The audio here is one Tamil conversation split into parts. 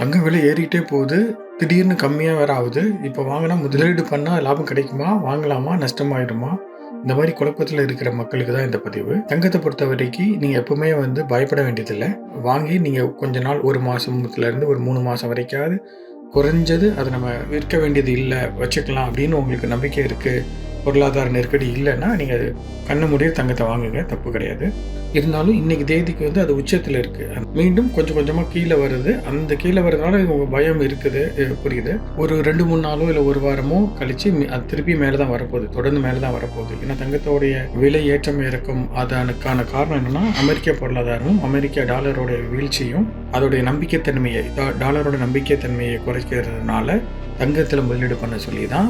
தங்க விலை ஏறிக்கிட்டே போகுது. திடீர்னு கம்மியாக வேற ஆகுது. இப்போ வாங்கினா முதலீடு பண்ணால் லாபம் கிடைக்குமா? வாங்கலாமா? நஷ்டமாயிடுமா? இந்த மாதிரி குழப்பத்தில் இருக்கிற மக்களுக்கு தான் இந்த பதிவு. தங்கத்தை பொறுத்த வரைக்கும் நீங்கள் எப்பவுமே வந்து பயப்பட வேண்டியதில்லை. வாங்கி நீங்கள் கொஞ்ச நாள் ஒரு மாதத்துலேருந்து ஒரு மூணு மாதம் வரைக்காவது குறைஞ்சது அதை நம்ம விற்க வேண்டியது இல்லை வச்சுக்கலாம் அப்படின்னு உங்களுக்கு நம்பிக்கை இருக்குது பொருளாதார நெருக்கடி இல்லைன்னா நீங்கள் கண்ணு முடிய தங்கத்தை வாங்குங்க தப்பு கிடையாது. இருந்தாலும் இன்னைக்கு தேதிக்கு வந்து அது உச்சத்தில் இருக்குது மீண்டும் கொஞ்சம் கொஞ்சமாக கீழே வருது. அந்த கீழே வரதுனால உங்கள் பயம் இருக்குது புரியுது. ஒரு ரெண்டு மூணு நாளோ இல்லை ஒரு வாரமோ கழிச்சு அது திருப்பி மேலே தான் வரப்போகுது. தொடர்ந்து மேலே தான் வரப்போகுது. ஏன்னா தங்கத்தோடைய விலை ஏற்றம் இறக்கும் அதனுக்கான காரணம் என்னென்னா அமெரிக்க பொருளாதாரமும் அமெரிக்க டாலரோடைய வீழ்ச்சியும் அதோடைய நம்பிக்கைத்தன்மையை டா- டாலரோட நம்பிக்கைத்தன்மையை குறைக்கிறதுனால தங்கத்தில் முதலீடு பண்ண சொல்லி தான்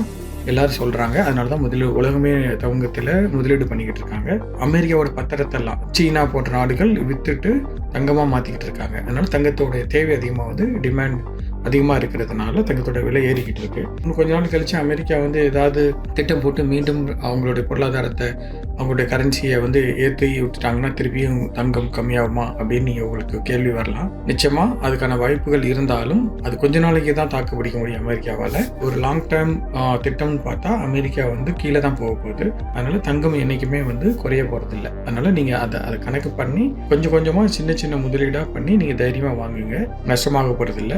எல்லாரும் சொல்கிறாங்க அதனால தான் முதலீடு உலகமே தங்கத்தில் முதலீடு பண்ணிக்கிட்டு இருக்காங்க. அமெரிக்காவோட பத்திரத்தெல்லாம் சீனா போன்ற நாடுகள் விற்றுட்டு தங்கமாக மாற்றிக்கிட்டு இருக்காங்க. அதனால தங்கத்தோடைய தேவை அதிகமாக வந்து டிமாண்ட் அதிகமாக இருக்கிறதுனால தங்கத்தோட விலை ஏறிக்கிட்டு இருக்கு. இன்னும் கொஞ்ச நாள் கழிச்சு அமெரிக்கா வந்து ஏதாவது திட்டம் போட்டு மீண்டும் அவங்களுடைய பொருளாதாரத்தை அவங்களுடைய கரன்சியை வந்து ஏற்றி விட்டுட்டாங்கன்னா திருப்பியும் தங்கம் கம்மியாகுமா அப்படின்னு நீங்கள் உங்களுக்கு கேள்வி வரலாம். நிச்சயமாக அதுக்கான வாய்ப்புகள் இருந்தாலும் அது கொஞ்ச நாளைக்கு தான் தாக்கு பிடிக்க முடியும் அமெரிக்காவால். ஒரு லாங் டேர்ம் திட்டம்னு பார்த்தா அமெரிக்கா வந்து கீழே தான் போக போகுது. அதனால தங்கம் என்றைக்குமே வந்து குறைய போகிறதில்ல அதனால நீங்கள் அதை அதை கணக்கு பண்ணி கொஞ்சம் கொஞ்சமாக சின்ன சின்ன முதலீடாக பண்ணி நீங்கள் தைரியமாக வாங்குங்க. நஷ்டமாக போகிறதில்ல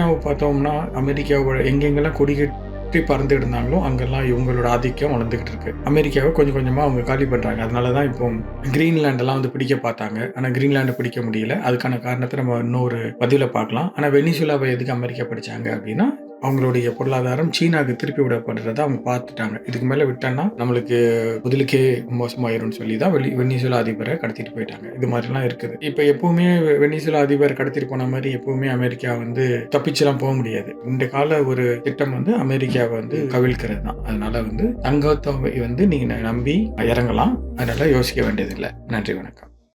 சீனாவை பார்த்தோம்னா அமெரிக்காவோட எங்கெங்கெல்லாம் கொடிகட்டி பறந்து இருந்தாங்களோ அங்கெல்லாம் இவங்களோட ஆதிக்கம் வளர்ந்துகிட்டு இருக்கு. அமெரிக்காவை கொஞ்சம் கொஞ்சமாக அவங்க காலி பண்ணுறாங்க அதனால தான் இப்போ கிரீன்லாண்டெல்லாம் வந்து பிடிக்க பார்த்தாங்க. ஆனால் கிரீன்லாண்டை பிடிக்க முடியல. அதுக்கான காரணத்தை நம்ம இன்னொரு பதிவில் பார்க்கலாம். ஆனால் வெனிசுலாவை எதுக்கு அமெரிக்கா பிடிச்சாங்க அப்படின்னா அவங்களுடைய பொருளாதாரம் சீனாவுக்கு திருப்பி விடப்படுறதை அவங்க பார்த்துட்டாங்க. இதுக்கு மேலே விட்டோன்னா நம்மளுக்கு முதலுக்கே மோசமாயிரும்னு சொல்லி தான் வெளி வெனிசுலா அதிபரை கடத்திட்டு போயிட்டாங்க. இது மாதிரிலாம் இருக்குது. இப்போ எப்பவுமே வெனிசுலா அதிபர் கடத்திட்டு போன மாதிரி எப்பவுமே அமெரிக்கா வந்து தப்பிச்செல்லாம் போக முடியாது. இந்த கால ஒரு திட்டம் வந்து அமெரிக்காவை வந்து கவிழ்க்கிறது தான். அதனால வந்து தங்கத்தை வந்து நீங்கள் நம்பி இறங்கலாம். அதனால யோசிக்க வேண்டியதில்லை. நன்றி வணக்கம்.